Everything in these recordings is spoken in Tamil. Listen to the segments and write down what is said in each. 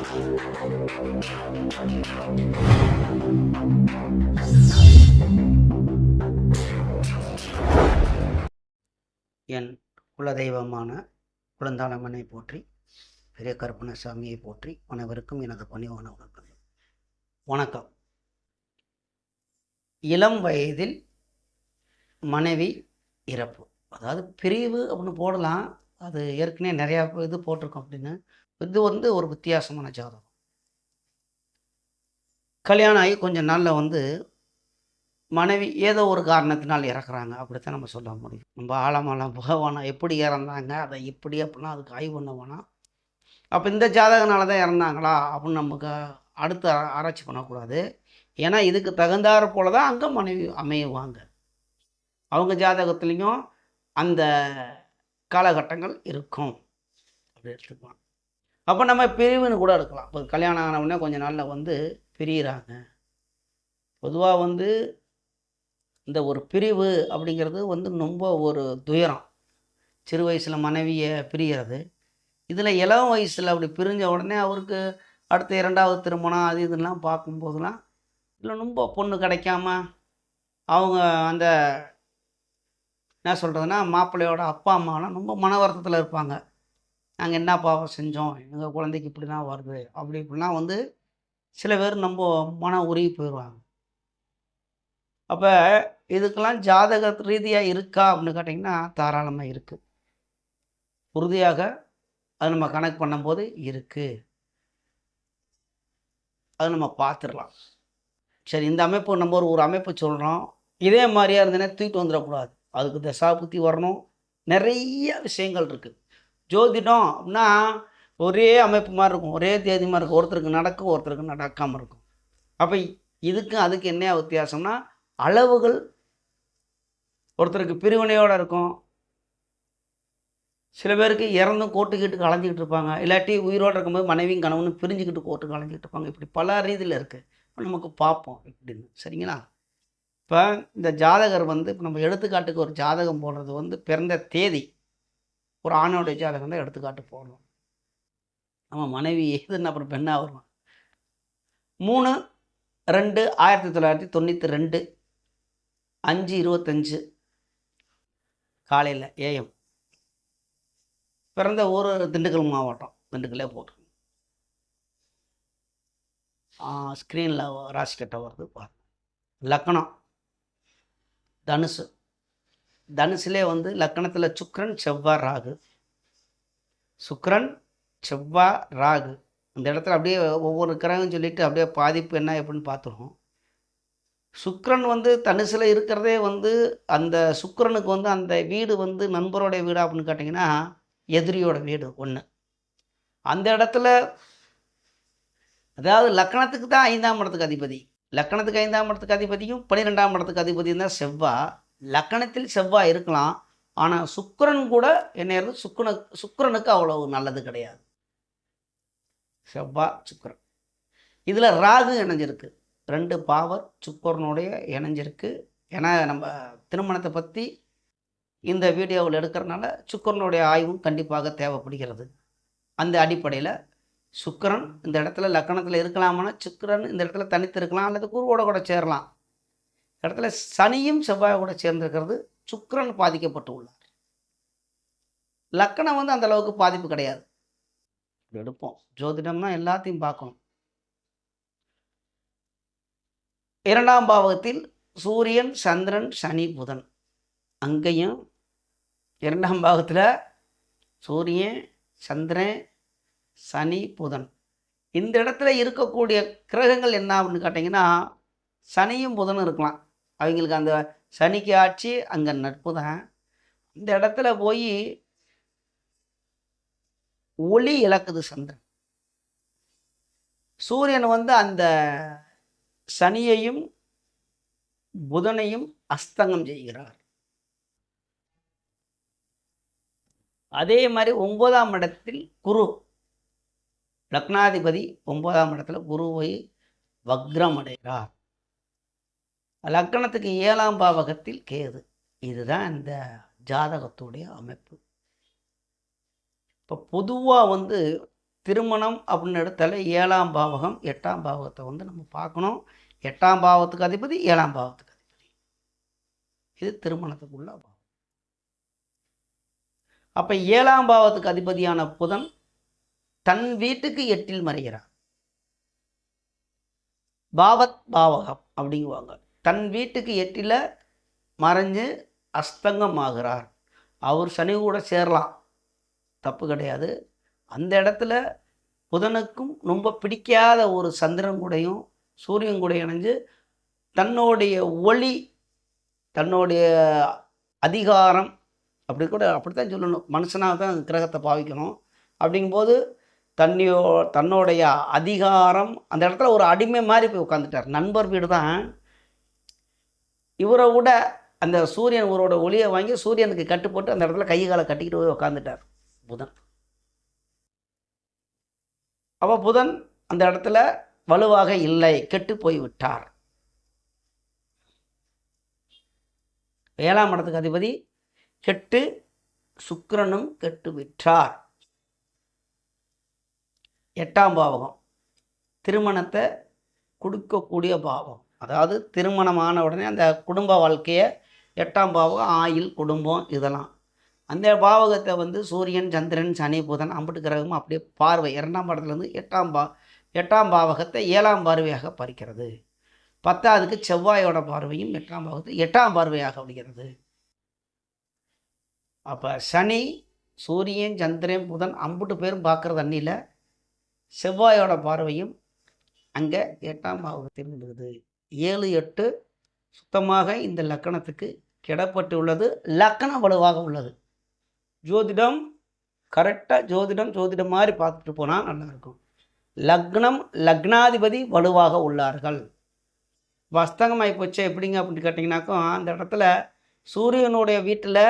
என் குலதெய்வமான குழந்தாளம்மனை போற்றி பெரிய கருப்பணசாமியை போற்றி அனைவருக்கும் எனது பணிவான வணக்கம். வணக்கம். இளம் வயதில் மனைவி இறப்பு. அதாவது பிரிவு அப்படின்னு போடலாம். அது ஏற்கனவே நிறையா இது போட்டிருக்கோம் அப்படின்னு. இது வந்து ஒரு வித்தியாசமான ஜாதகம். கல்யாணம் ஆகி கொஞ்ச நாளில் வந்து மனைவி ஏதோ ஒரு காரணத்தினால் இறக்குறாங்க. அப்படித்தான் நம்ம சொல்ல முடியும். நம்ம ஆழமெல்லாம் போக வேணாம் எப்படி இறந்தாங்க அதை எப்படி அப்படின்னா அதுக்கு ஆய்வு பண்ண வேணாம் அப்போ இந்த ஜாதகனால தான் இறந்தாங்களா? அப்படின்னு நமக்கு அடுத்து ஆராய்ச்சி பண்ணக்கூடாது. ஏன்னா இதுக்கு தகுந்தாறு போல தான் அங்கே மனைவி அமையுவாங்க. அவங்க ஜாதகத்துலேயும் அந்த காலகட்டங்கள் இருக்கும். அப்படி எடுத்துக்கலாம். அப்போ நம்ம பிரிவுன்னு கூட எடுக்கலாம் இப்போ கல்யாணம் ஆன உடனே கொஞ்சம் நாளில் வந்து பிரியிறாங்க. பொதுவாக வந்து இந்த ஒரு பிரிவு அப்படிங்கிறது வந்து ரொம்ப ஒரு துயரம். சிறு வயசில் மனைவியை பிரிகிறது இதில் இளம் வயசில் அப்படி பிரிஞ்ச உடனே அவருக்கு அடுத்த இரண்டாவது திருமணம் அது இதெல்லாம் பார்க்கும்போதெல்லாம் இல்லை ரொம்ப பொண்ணு கிடைக்காம அவங்க அந்த என்ன சொல்கிறதுனா மாப்பிள்ளையோட அப்பா அம்மாலாம் ரொம்ப மன வருத்தத்தில் இருப்பாங்க. நாங்கள் என்ன பாவம் செஞ்சோம்? எங்கள் குழந்தைக்கு இப்படி தான் வருது. அப்படி இப்படிலாம் வந்து சில பேர் நம்ம மன உருகி போயிடுவாங்க அப்போ இதுக்கெல்லாம் ஜாதக ரீதியாக இருக்கா? அப்படின்னு கேட்டிங்கன்னா தாராளமாக இருக்குது உறுதியாக அது நம்ம கணக்கு பண்ணும்போது இருக்குது அது நம்ம பார்த்துடலாம். சரி இந்த அமைப்பு நம்ம ஒரு ஒரு அமைப்பு சொல்கிறோம் இதே மாதிரியா இருந்ததுன்னா தூக்கிட்டு வந்துடக்கூடாது. அதுக்கு தசாபுத்தி வரணும். நிறைய விஷயங்கள் இருக்குது ஜோதிடம் அப்படின்னா ஒரே அமைப்பு மாதிரி இருக்கும். ஒரே தேதி மாதிரி இருக்கும். ஒருத்தருக்கு நடக்கும் ஒருத்தருக்கு நடக்காமல் இருக்கும். அப்போ இதுக்கும் அதுக்கு என்ன வித்தியாசம்னா அளவுகள் ஒருத்தருக்கு பிரிவினையோடு இருக்கும். சில பேருக்கு இறந்தும் கோட்டுக்கிட்டு கலைஞ்சிக்கிட்டு இருப்பாங்க. இல்லாட்டி உயிரோடு இருக்கும்போது மனைவியும் கணவனும் பிரிஞ்சுக்கிட்டு கோட்டுக்கு அலைஞ்சிக்கிட்டு இருப்பாங்க. இப்படி பல ரீதியில் இருக்குது நமக்கு பார்ப்போம் இப்படின்னு சரிங்களா? இப்போ இந்த ஜாதகர் வந்து இப்போ நம்ம எடுத்துக்காட்டுக்கு ஒரு ஜாதகம் போடுறது வந்து பிறந்த தேதி. ஒரு ஆணோடைய ஜாதகம் தான் எடுத்துக்காட்டு போடணும். நம்ம மனைவி ஏதுன்னு அப்புறம் பெண்ணாக வருவான் மூணு ரெண்டு ஆயிரத்தி தொள்ளாயிரத்தி தொண்ணூற்றி ரெண்டு அஞ்சு இருபத்தஞ்சு காலையில் ஏஎம். பிறந்த ஊர் திண்டுக்கல் மாவட்டம் திண்டுக்கல்லே போட்டு ஸ்க்ரீனில் ராசி வருது பாருங்கள் லக்கணம் தனுசு. தனுசிலே வந்து லக்கணத்தில் சுக்ரன் செவ்வா ராகு. சுக்ரன் செவ்வா ராகு. இந்த இடத்துல அப்படியே ஒவ்வொரு கிரகம் சொல்லிட்டு அப்படியே பாதிப்பு என்ன எப்படின்னு பார்த்துருவோம். சுக்ரன் வந்து தனுசில் இருக்கிறதே வந்து அந்த சுக்ரனுக்கு வந்து அந்த வீடு வந்து நண்பரோடைய வீடா அப்படின்னு கேட்டிங்கன்னா எதிரியோட வீடு ஒன்று அந்த இடத்துல அதாவது லக்கணத்துக்கு தான் ஐந்தாம் இடத்துக்கு அதிபதி. லக்கணத்துக்கு ஐந்தாம் இடத்துக்கு அதிபதியும் பன்னிரெண்டாம் இடத்துக்கு அதிபதியும் தான் செவ்வாய் லக்கணத்தில் செவ்வாய் இருக்கலாம் ஆனால் சுக்கரன் கூட என்ன ஆயிருது? சுக்கரனுக்கு அவ்வளவு நல்லது கிடையாது. செவ்வாய் சுக்கரன். இதில் ராகு இணைஞ்சிருக்கு. ரெண்டு பாவர் சுக்கரனுடைய இணைஞ்சிருக்கு. ஏன்னா நம்ம திருமணத்தை பற்றி இந்த வீடியோவில் எடுக்கிறனால சுக்கரனுடைய ஆய்வும் கண்டிப்பாக தேவைப்படுகிறது. அந்த அடிப்படையில் சுக்கரன் இந்த இடத்துல லக்கணத்தில் இருக்கலாமான்னா சுக்கிரன் இந்த இடத்துல தனித்து இருக்கலாம் அல்லது குருவோட கூட சேரலாம். இடத்துல சனியும் செவ்வாய் கூட சேர்ந்திருக்கிறது சுக்கரன் பாதிக்கப்பட்டு உள்ளார். லக்கணம் வந்து அந்த அளவுக்கு பாதிப்பு கிடையாது. எடுப்போம். ஜோதிடம்னா எல்லாத்தையும் பார்க்கணும். இரண்டாம் பாவகத்தில் சூரியன் சந்திரன் சனி புதன். அங்கேயும் இரண்டாம் பாகத்தில் சூரியன் சந்திரன் சனி புதன். இந்த இடத்துல இருக்கக்கூடிய கிரகங்கள் என்ன அப்படின்னு கேட்டிங்கன்னா சனியும் புதனும் இருக்கலாம். அவங்களுக்கு அந்த சனிக்கு ஆட்சி அங்கே நட்பு தான். இந்த இடத்துல போய் ஒளி இழக்குது சந்திரன். சூரியன் வந்து அந்த சனியையும் புதனையும் அஸ்தங்கம் செய்கிறார். அதே மாதிரி ஒன்பதாம் இடத்தில் குரு. லக்னாதிபதி ஒன்பதாம் இடத்துல குருவை வக்ரம் அடைகிறார். லக்கணத்துக்கு ஏழாம் பாவகத்தில் கேது. இதுதான் இந்த ஜாதகத்துடைய அமைப்பு. இப்போ பொதுவாக வந்து திருமணம் அப்படின்னு எடுத்தாலே ஏழாம் பாவகம் எட்டாம் பாவகத்தை வந்து நம்ம பார்க்கணும். எட்டாம் பாவத்துக்கு அதிபதி ஏழாம் பாவத்துக்கு அதிபதி. இது திருமணத்துக்குள்ள பாவம். அப்போ ஏழாம் பாவத்துக்கு அதிபதியான புதன் தன் வீட்டுக்கு எட்டில் மறைகிறார். பாவத் பாவகம் அப்படிங்குவாங்க. தன் வீட்டுக்கு எட்டில் மறைஞ்சு அஸ்தங்கமாகிறார். அவர் சனி கூட சேரலாம். தப்பு கிடையாது. அந்த இடத்துல புதனுக்கும் ரொம்ப பிடிக்காத ஒரு சந்திரன் கூடையும் சூரியன் கூட இணைஞ்சு தன்னுடைய ஒளி தன்னுடைய அதிகாரம் அப்படி கூட அப்படித்தான் சொல்லணும். மனுஷனாக தான் கிரகத்தை பாவிக்கணும். அப்படிங்கும்போது தன்னையோ தன்னுடைய அதிகாரம் அந்த இடத்துல ஒரு அடிமை மாதிரி போய் உட்காந்துட்டார் நண்பர் வீடு தான். இவரை விட அந்த சூரியன் இவரோட ஒளியை வாங்கி சூரியனுக்கு கட்டு போட்டு அந்த இடத்துல கை காலை கட்டிக்கிட்டு போய் உட்காந்துட்டார் புதன். அப்போ புதன் அந்த இடத்துல வலுவாக இல்லை கெட்டு போய் விட்டார். ஏழாம் இடத்துக்கு அதிபதி கெட்டு சுக்கரனும் கெட்டு விட்டார். எட்டாம் பாவகம் திருமணத்தை கொடுக்கக்கூடிய பாவம். அதாவது திருமணமான உடனே அந்த குடும்ப வாழ்க்கையை எட்டாம் பாவகம் ஆயில் குடும்பம் இதெல்லாம். அந்த பாவகத்தை வந்து சூரியன் சந்திரன் சனி புதன் அம்பட்டு கிரகமும் அப்படியே பார்வை இரண்டாம் படத்துலேருந்து எட்டாம் பா எட்டாம் பாவகத்தை ஏழாம் பார்வையாக பறிக்கிறது. பத்தாவதுக்கு செவ்வாயோட பார்வையும் எட்டாம் பாவகத்தை எட்டாம் பார்வையாக விடுகிறது அப்போ சனி சூரியன் சந்திரன் புதன் அம்புட்டு பேரும் பார்க்குற தண்ணியில் செவ்வாயோட பார்வையும் அங்கே எட்டாம் பாவகத்தில் இருக்குது. ஏழு எட்டு சுத்தமாக இந்த லக்கணத்துக்கு கிடப்பட்டு உள்ளது. லக்கணம் வலுவாக உள்ளது. ஜோதிடம் கரெக்டாக ஜோதிடம் ஜோதிடம் மாதிரி பார்த்துட்டு போனால் நல்லா இருக்கும். லக்னம் லக்னாதிபதி வலுவாக உள்ளார்கள். வஸ்தகமாகி போச்சு எப்படிங்க அப்படின்னு கேட்டிங்கனாக்கும் அந்த இடத்துல சூரியனுடைய வீட்டில்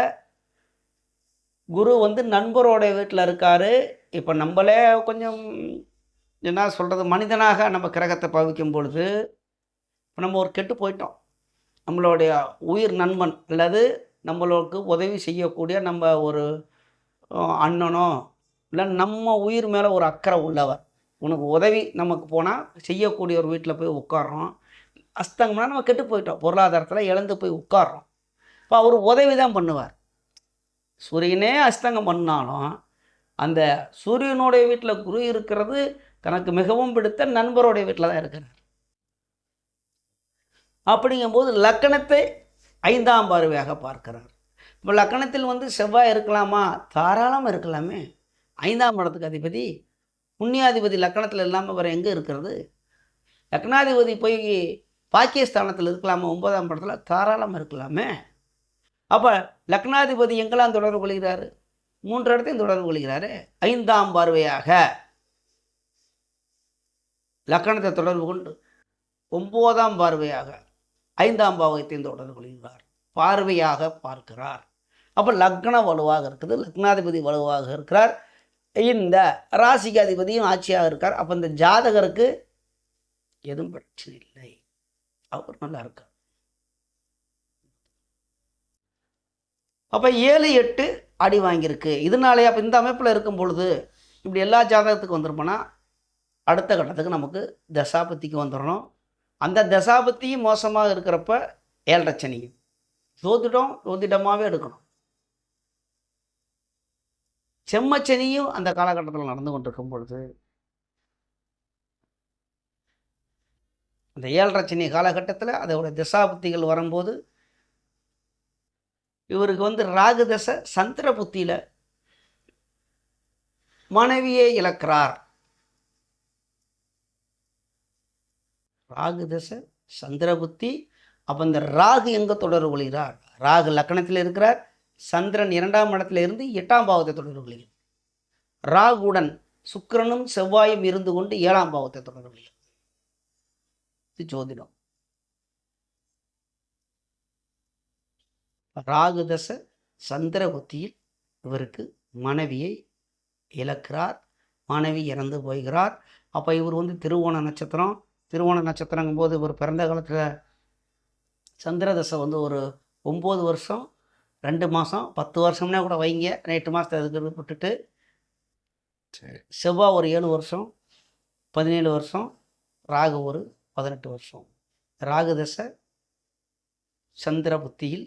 குரு வந்து நண்பரோடைய வீட்டில் இருக்கார். இப்போ நம்மளே கொஞ்சம் என்ன சொல்கிறது மனிதனாக நம்ம கிரகத்தை பவிக்கும் பொழுது நம்ம ஒரு கெட்டு போயிட்டோம். நம்மளுடைய உயிர் நண்பன் அல்லது நம்மளுக்கு உதவி செய்யக்கூடிய நம்ம ஒரு அண்ணனோ இல்லை நம்ம உயிர் மேலே ஒரு அக்கறை உள்ளவர். உனக்கு உதவி நமக்கு போனால் செய்யக்கூடிய ஒரு வீட்டில் போய் உட்காடுறோம் அஸ்தங்கம்னா நம்ம கெட்டு போயிட்டோம். பொருளாதாரத்தில் இழந்து போய் உட்காடுறோம் இப்போ அவர் உதவி தான் பண்ணுவார். சூரியனே அஸ்தங்கம் பண்ணாலும் அந்த சூரியனுடைய வீட்டில் குரு இருக்கிறது தனக்கு மிகவும் பிடித்த நண்பருடைய வீட்டில் தான் இருக்கிறார். அப்படிங்கும்போது லக்கணத்தை ஐந்தாம் பார்வையாக பார்க்கிறார். இப்போ லக்கணத்தில் வந்து செவ்வாய் இருக்கலாமா? தாராளமாக இருக்கலாமே. ஐந்தாம் படத்துக்கு அதிபதி புண்ணியாதிபதி லக்கணத்தில் இல்லாமல் வேறு எங்கே இருக்கிறது? லக்னாதிபதி போய் பாக்கியஸ்தானத்தில் இருக்கலாமா? ஒன்பதாம் படத்தில் தாராளமாக இருக்கலாமே. அப்போ லக்னாதிபதி எங்கெல்லாம் தொடர்பு கொள்கிறாரு? மூன்று இடத்தையும் தொடர்பு கொள்கிறாரு. ஐந்தாம் பார்வையாக லக்கணத்தை தொடர்பு கொண்டு ஒம்போதாம் பார்வையாக ஐந்தாம் பாவகத்தையும் தொடர்பு கொள்கிறார். பார்வையாக பார்க்கிறார். அப்போ லக்னம் வலுவாக இருக்குது. லக்னாதிபதி வலுவாக இருக்கிறார். இந்த ராசிக்கு அதிபதியும் ஆட்சியாக இருக்கார். அப்போ இந்த ஜாதகருக்கு எதுவும் பிரச்சனை இல்லை. அவர் நல்லா இருக்கார். அப்போ ஏழு எட்டு அடி வாங்கியிருக்கு. இதனாலே அப்போ இந்த அமைப்பில் இருக்கும் பொழுது இப்படி எல்லா ஜாதகத்துக்கும் வந்துருப்போனா அடுத்த கட்டத்துக்கு நமக்கு தசாபத்திக்கு வந்துடணும் அந்த தசாபத்தியும் மோசமாக இருக்கிறப்ப ஏழரை சனியும் ஜோதிடம் ஜோதிடமாகவே எடுக்கணும். செம்மச்சனியும் அந்த காலகட்டத்தில் நடந்து கொண்டிருக்கும் பொழுது அந்த ஏழரை சனி காலகட்டத்தில் அதோடய திசாபுத்திகள் வரும்போது இவருக்கு வந்து ராகு தசை சந்திர புத்தியில் மனைவியை இழக்கிறார். ராகு தசை சந்திர புத்தி அப்போ இந்த ராகு எங்கே தொடர்பு கொள்கிறார்? ராகு லக்கணத்தில் இருக்கிறார் சந்திரன் இரண்டாம் இடத்துல இருந்து எட்டாம் பாவத்தை தொடர்பு கொள்கிறார். ராகுடன் சுக்கிரனும் செவ்வாயும் இருந்து கொண்டு ஏழாம் பாவத்தை தொடர்பு கொள்கிறார். இது ஜோதிடம். ராகு தசை சந்திர புத்தியில் இவருக்கு மனைவியை இழக்கிறார் மனைவி இறந்து போகிறார். அப்போ இவர் வந்து திருவோண நட்சத்திரம் திருவோண நட்சத்திரங்கும் போது இவர் பிறந்த காலத்தில் சந்திர தசை வந்து ஒரு ஒம்பது வருஷம் ரெண்டு மாதம் பத்து வருஷம்னா கூட வைங்க. எட்டு மாதத்தை அதுக்கு விட்டுட்டு சரி. செவ்வாய் ஒரு ஏழு வருஷம் பதினேழு வருஷம் ராகு ஒரு பதினெட்டு வருஷம். ராகு தசை சந்திர புத்தியில்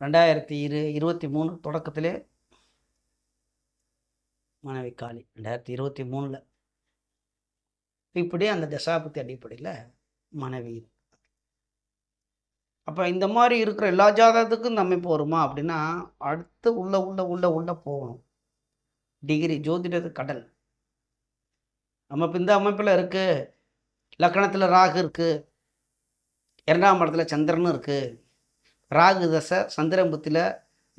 ரெண்டாயிரத்தி இரு இருபத்தி மூணு தொடக்கத்திலே மனைவி காளி ரெண்டாயிரத்தி இருபத்தி மூணில். இப்படி அந்த தசாபத்தி அடிப்படையில் மனைவி அப்போ இந்த மாதிரி இருக்கிற எல்லா ஜாதகத்துக்கும் இந்த அமைப்பு வருமா அப்படின்னா அடுத்து உள்ள உள்ள உள்ள உள்ள போகணும். டிகிரி ஜோதிடத்து கடல். நம்ம இப்போ இந்த அமைப்பில் இருக்குது லக்கணத்தில் ராகு இருக்குது இரண்டாம் இடத்துல சந்திரனும் இருக்குது ராகு தசை சந்திரபுத்தியில்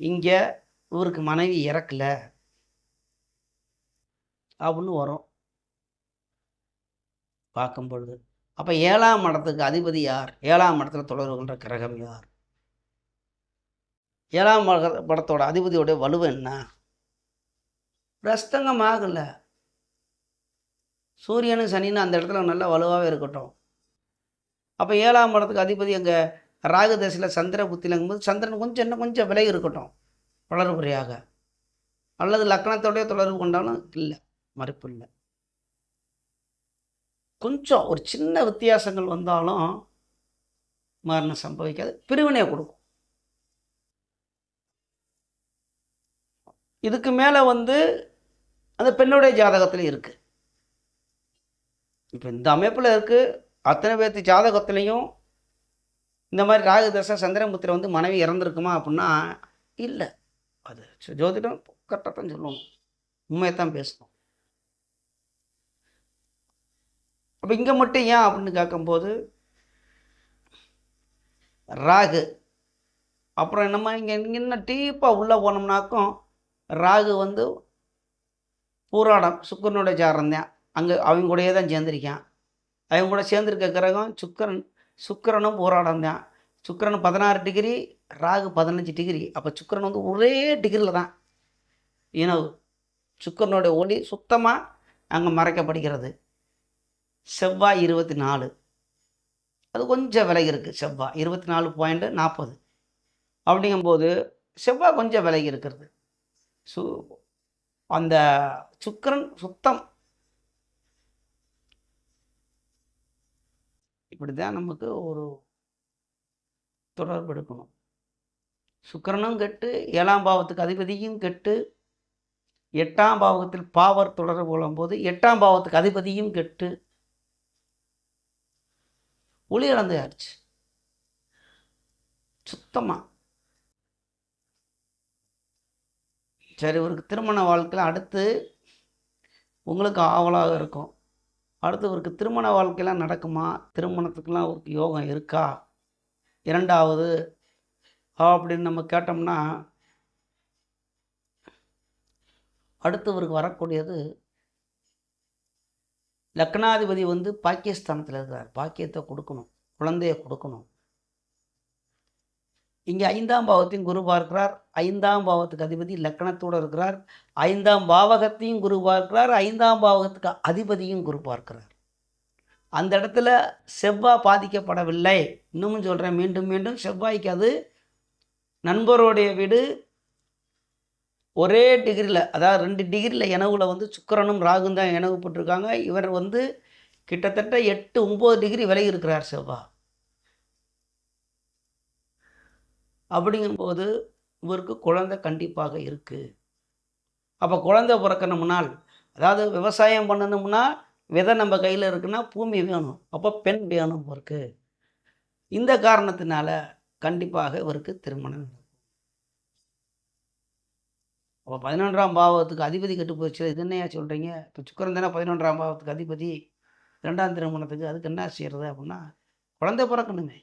இங்கே இவருக்கு மனைவி இறக்கல. அப்படின்னு வரும். பார்க்கும் பொழுது அப்போ ஏழாம் இடத்துக்கு அதிபதி யார்? ஏழாம் இடத்துல தொடர்புகின்ற கிரகம் யார்? ஏழாம் மக- படத்தோட அதிபதியோட வலுவு என்ன? ரஸ்தங்கம் ஆகல சூரியனும் சனின்னு அந்த இடத்துல நல்லா வலுவாகவே இருக்கட்டும். அப்போ ஏழாம் மடத்துக்கு அதிபதி அங்கே ராகு தசையில் சந்திர புத்திலங்கும்போது சந்திரன் கொஞ்சம் இன்னும் கொஞ்சம் விலை இருக்கட்டும். வளர்புறையாக அல்லது லக்கணத்தோடய தொடர்பு கொண்டாலும் இல்லை. மறுப்பு இல்லை. கொஞ்சம் ஒரு சின்ன வித்தியாசங்கள் வந்தாலும் மரணம் சம்பவிக்காது. பிரிவினையை கொடுக்கும். இதுக்கு மேலே வந்து அந்த பெண்ணுடைய ஜாதகத்தில் இருக்குது இப்போ இந்த அமைப்பில் இருக்குது அத்தனை பேர்த்து ஜாதகத்துலேயும் இந்த மாதிரி ராகு தசை சந்திரமுத்திரை வந்து மனைவி இறந்துருக்குமா அப்படின்னா இல்லை. அது ஜோதிடம் கரெக்டாக தான் சொல்லணும் உண்மையை தான் பேசணும். அப்போ இங்கே மட்டும் ஏன் அப்படின்னு கேட்கும்போது ராகு. அப்புறம் என்னம்மா இங்கே இன்னும் டீப்பாக உள்ளே போனோம்னாக்கும் ராகு வந்து பூராடம் சுக்கரனுடைய ஜாரம் தான். அங்கே அவங்க கூடயே தான் சேர்ந்துருக்கான். அவங்க கூட சேர்ந்துருக்க கிரகம் சுக்கரன் சுக்கிரனும் பூராடம் தான். சுக்கிரன் பதினாறு டிகிரி ராகு பதினஞ்சு டிகிரி அப்போ சுக்கிரன் வந்து ஒரே டிகிரியில் தான். இனவு சுக்கிரனுடைய ஒளி சுத்தமாக அங்கே மறைக்கப்படுகிறது. செவ்வாய் இருபத்தி நாலு அது கொஞ்சம் விலகி இருக்குது செவ்வாய். இருபத்தி நாலு பாயிண்ட் நாற்பது அப்படிங்கும்போது செவ்வாய் கொஞ்சம் விலகி இருக்கிறது. சு அந்த சுக்கரன் சுத்தம். இப்படி தான் நமக்கு ஒரு தொடர்பு எடுக்கணும். சுக்கரனும் கெட்டு ஏழாம் பாவத்துக்கு அதிபதியும் கெட்டு எட்டாம் பாவத்தில் பாவர் தொடர்பு கொள்ளும்போது எட்டாம் பாவத்துக்கு அதிபதியும் கெட்டு ஒளி இழந்தாச்சு சுத்தமாக சரி இவருக்கு திருமண வாழ்க்கையில் அடுத்து உங்களுக்கு ஆவலாக இருக்கும். அடுத்து இவருக்கு திருமண வாழ்க்கையெல்லாம் நடக்குமா? திருமணத்துக்கெலாம் அவருக்கு யோகம் இருக்கா? இரண்டாவது அப்படின்னு நம்ம கேட்டோம்னா அடுத்து இவருக்கு வரக்கூடியது லக்னாதிபதி வந்து பாக்கியஸ்தானத்தில் இருக்கிறார் பாக்கியத்தை கொடுக்கணும். குழந்தைய கொடுக்கணும். இங்கே ஐந்தாம் பாவத்தையும் குரு பார்க்கிறார். ஐந்தாம் பாவத்துக்கு அதிபதி லக்கணத்தோடு இருக்கிறார். ஐந்தாம் பாவகத்தையும் குரு பார்க்கிறார். ஐந்தாம் பாவகத்துக்கு அதிபதியும் குரு பார்க்கிறார். அந்த இடத்துல செவ்வாய் பாதிக்கப்படவில்லை. இன்னமும் சொல்கிறேன் மீண்டும் மீண்டும் செவ்வாய்க்கு அது நண்பருடைய வீடு ஒரே டிகிரியில் அதாவது ரெண்டு டிகிரியில் இனவுல வந்து சுக்கிரனும் ராகும் தான் இனவு போட்டிருக்காங்க. இவர் வந்து கிட்டத்தட்ட எட்டு ஒம்பது டிகிரி விலகி இருக்கிறார் செவ்வா. அப்படிங்கும்போது இவருக்கு குழந்தை கண்டிப்பாக இருக்குது அப்போ குழந்தை பிறக்கணும்னால் அதாவது விவசாயம் பண்ணணும்னா விதை நம்ம கையில் இருக்குன்னா பூமி வேணும். அப்போ பெண் வேணும் இவருக்கு. இந்த காரணத்தினால கண்டிப்பாக இவருக்கு திருமணம் அப்போ பதினொன்றாம் பாவத்துக்கு அதிபதி கெட்டு போச்சு. இது என்னையா சொல்கிறீங்க இப்போ சுக்கரன் தானே பதினொன்றாம் பாவத்துக்கு அதிபதி. ரெண்டாம் திருமணத்துக்கு அதுக்கு என்ன செய்கிறது அப்படின்னா குழந்தை பிறக்கணுமே.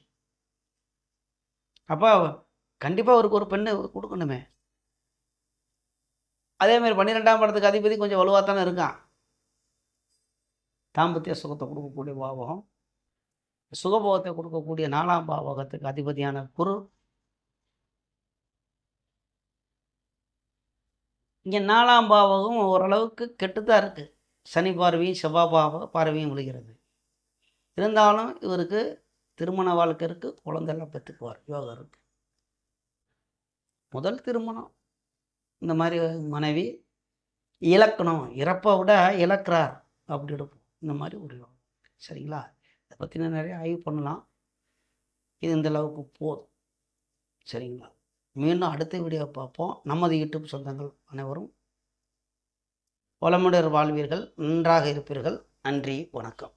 அப்போ கண்டிப்பாக அவருக்கு ஒரு பெண்ணு கொடுக்கணுமே. அதேமாதிரி பன்னிரெண்டாம் படத்துக்கு அதிபதி கொஞ்சம் வலுவாக தானே இருக்கான். தாம்பத்திய சுகத்தை கொடுக்கக்கூடிய பாவகம் சுகபோகத்தை கொடுக்கக்கூடிய நாலாம் பாவகத்துக்கு அதிபதியான குரு இங்கே நாலாம் பாவகம் ஓரளவுக்கு கெட்டுதான் இருக்குது சனி பார்வையும் செவ்வாய் பாவ பார்வையும் விழுகிறது. இருந்தாலும் இவருக்கு திருமண வாழ்க்கை இருக்குது குழந்தைலாம் பெற்றுக்குவார் யோகம் இருக்குது முதல் திருமணம். இந்த மாதிரி மனைவி இழக்கணும். இறப்பை விட இழக்கிறார். அப்படி எடுப்போம். இந்த மாதிரி ஒரு யோகம். சரிங்களா? இதை பற்றின நிறைய ஆய்வு பண்ணலாம். இது இந்த அளவுக்கு போதும். சரிங்களா? மீண்டும் அடுத்த வீடியோ பார்ப்போம். நமது யூடியூப் சொந்தங்கள் அனைவரும் வளமுடர் வாழ்வீர்கள் நன்றாக இருப்பீர்கள். நன்றி வணக்கம்.